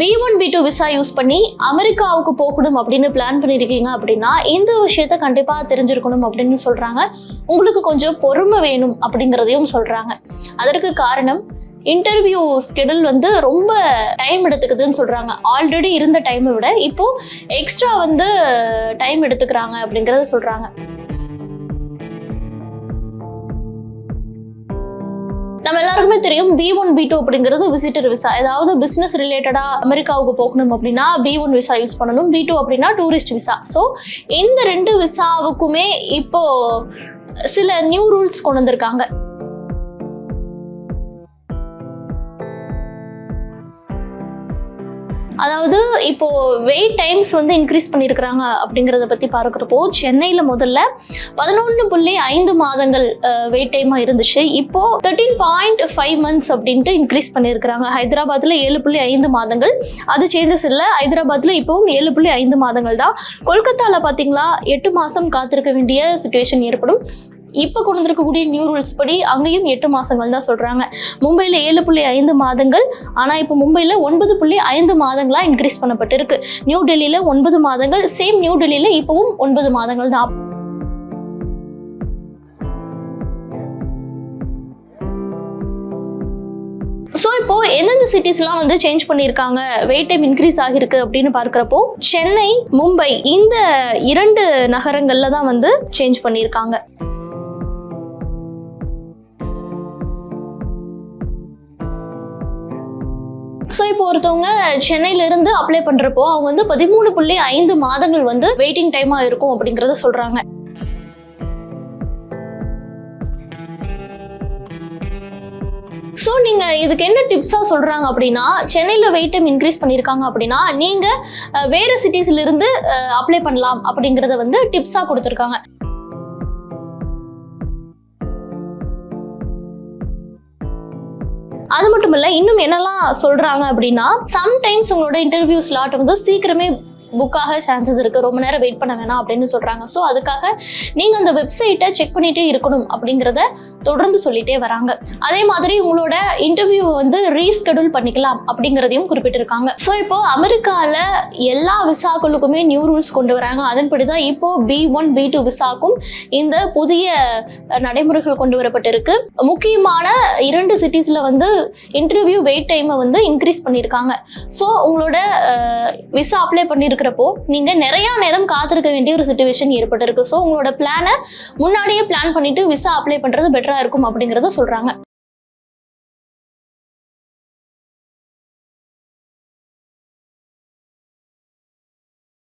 B one B two visa use பண்ணி அமெரிக்காவுக்கு போகணும் அப்படின்னு பிளான் பண்ணியிருக்கீங்க அப்படின்னா இந்த விஷயத்த கண்டிப்பாக தெரிஞ்சிருக்கணும் அப்படின்னு சொல்கிறாங்க உங்களுக்கு கொஞ்சம் பொறுமை வேணும் அப்படிங்கிறதையும் சொல்கிறாங்க அதற்கு காரணம் இன்டர்வியூ ஸ்கெடியூல் வந்து ரொம்ப டைம் எடுத்துக்குதுன்னு சொல்கிறாங்க ஆல்ரெடி இருந்த டைமை விட இப்போது எக்ஸ்ட்ரா வந்து டைம் எடுத்துக்கிறாங்க அப்படிங்கிறத சொல்கிறாங்க எல்லாருக்குமே தெரியும் பி ஒன் பி டூ அப்படிங்கிறது விசிட்டர் விசா ஏதாவது பிசினஸ் ரிலேட்டடா அமெரிக்காவுக்கு போகணும் அப்படின்னா பி ஒன் விசா யூஸ் பண்ணணும் பி டூ அப்படின்னா டூரிஸ்ட் விசா ஸோ இந்த ரெண்டு விசாவுக்குமே இப்போ சில நியூ ரூல்ஸ் கொண்டு வந்திருக்காங்க. அதாவது இப்போ வெயிட் டைம்ஸ் வந்து இன்க்ரீஸ் பண்ணியிருக்கிறாங்க அப்படிங்கிறத பற்றி பார்க்குறப்போ சென்னையில் முதல்ல பதினொன்று புள்ளி ஐந்து மாதங்கள் வெயிட் டைமாக இருந்துச்சு. இப்போ தேர்ட்டீன் பாயிண்ட் ஃபைவ் மந்த்ஸ் அப்படின்ட்டு இன்க்ரீஸ் பண்ணியிருக்கிறாங்க ஹைதராபாத்தில் ஏழு புள்ளி ஐந்து மாதங்கள். அது சேஞ்சஸ் இல்லை. ஹைதராபாத்தில் இப்போவும் ஏழு புள்ளி ஐந்து மாதங்கள் தான். கொல்கத்தாவில் பார்த்தீங்களா எட்டு மாதம் காத்திருக்க வேண்டிய சுச்சுவேஷன் ஏற்படும். இப்போ கொண்டு வந்திருக்கக்கூடிய நியூ ரூல்ஸ் படி அங்கேயும் எட்டு மாதங்கள் தான் சொல்கிறாங்க மும்பையில் ஏழு புள்ளி ஐந்து மாதங்கள் ஆனால் இப்போ மும்பையில் ஒன்பது புள்ளி ஐந்து மாதங்களாக இன்க்ரீஸ் பண்ணப்பட்டிருக்கு. நியூ டெல்லியில் ஒன்பது மாதங்கள் சேம் நியூ டெல்லியில் இப்போவும் ஒன்பது மாதங்கள் தான். ஸோ இப்போ எந்தெந்த சிட்டிஸ்லாம் வந்து சேஞ்ச் பண்ணியிருக்காங்க? வெயிட் டைம் இன்க்ரீஸ் ஆகிருக்கு அப்படின்னு பார்க்குறப்போ சென்னை மும்பை இந்த இரண்டு நகரங்களில் தான் வந்து சேஞ்ச் பண்ணியிருக்காங்க. ஸோ இப்போ ஒருத்தவங்க சென்னையிலிருந்து அப்ளை பண்ணுறப்போ அவங்க வந்து பதிமூணு புள்ளி ஐந்து மாதங்கள் வந்து வெயிட்டிங் டைமாக இருக்கும் அப்படிங்கிறத சொல்கிறாங்க ஸோ நீங்கள் இதுக்கு என்ன டிப்ஸாக சொல்கிறாங்க அப்படின்னா சென்னையில் வெயிட் டைம் இன்க்ரீஸ் பண்ணியிருக்காங்க அப்படின்னா நீங்கள் வேறு சிட்டிஸ்லேருந்து அப்ளை பண்ணலாம் அப்படிங்கிறத வந்து டிப்ஸாக கொடுத்துருக்காங்க. அது மட்டும் இல்லை இன்னும் என்னெல்லாம் சொல்கிறாங்க அப்படின்னா சம்டைம்ஸ் உங்களோட இன்டர்வியூ ஸ்லாட் வந்து சீக்கிரமே புக்காக சான்சஸ் இருக்குது ரொம்ப நேரம் வெயிட் பண்ண வேணாம் அப்படின்னு சொல்கிறாங்க ஸோ அதுக்காக நீங்கள் அந்த வெப்சைட்டை செக் பண்ணிகிட்டே இருக்கணும் அப்படிங்கிறத தொடர்ந்து சொல்லிகிட்டே வராங்க. அதே மாதிரி உங்களோட இன்டர்வியூவை வந்து ரீஸ்கெடியூல் பண்ணிக்கலாம் அப்படிங்கிறதையும் குறிப்பிட்டிருக்காங்க. ஸோ இப்போ அமெரிக்காவில் எல்லா விசாக்களுக்குமே நியூ ரூல்ஸ் கொண்டு வராங்க. அதன்படி தான் இப்போ பி ஒன் பி டூ விசாக்கும் இந்த புதிய நடைமுறைகள் கொண்டு வரப்பட்டிருக்கு. முக்கியமான இரண்டு சிட்டிஸில் வந்து இன்டர்வியூ வெயிட் டைமை வந்து இன்க்ரீஸ் பண்ணியிருக்காங்க. ஸோ உங்களோட விசா அப்ளை பண்ணியிருக்கிறப்போ நீங்கள் நிறையா நேரம் காத்திருக்க வேண்டிய ஒரு சுச்சுவேஷன் ஏற்பட்டிருக்கு. ஸோ உங்களோட பிளானை முன்னாடியே பிளான் பண்ணிட்டு விசா அப்ளை பண்ணுறது பெட்டராக இருக்கும் அப்படிங்கிறத சொல்கிறாங்க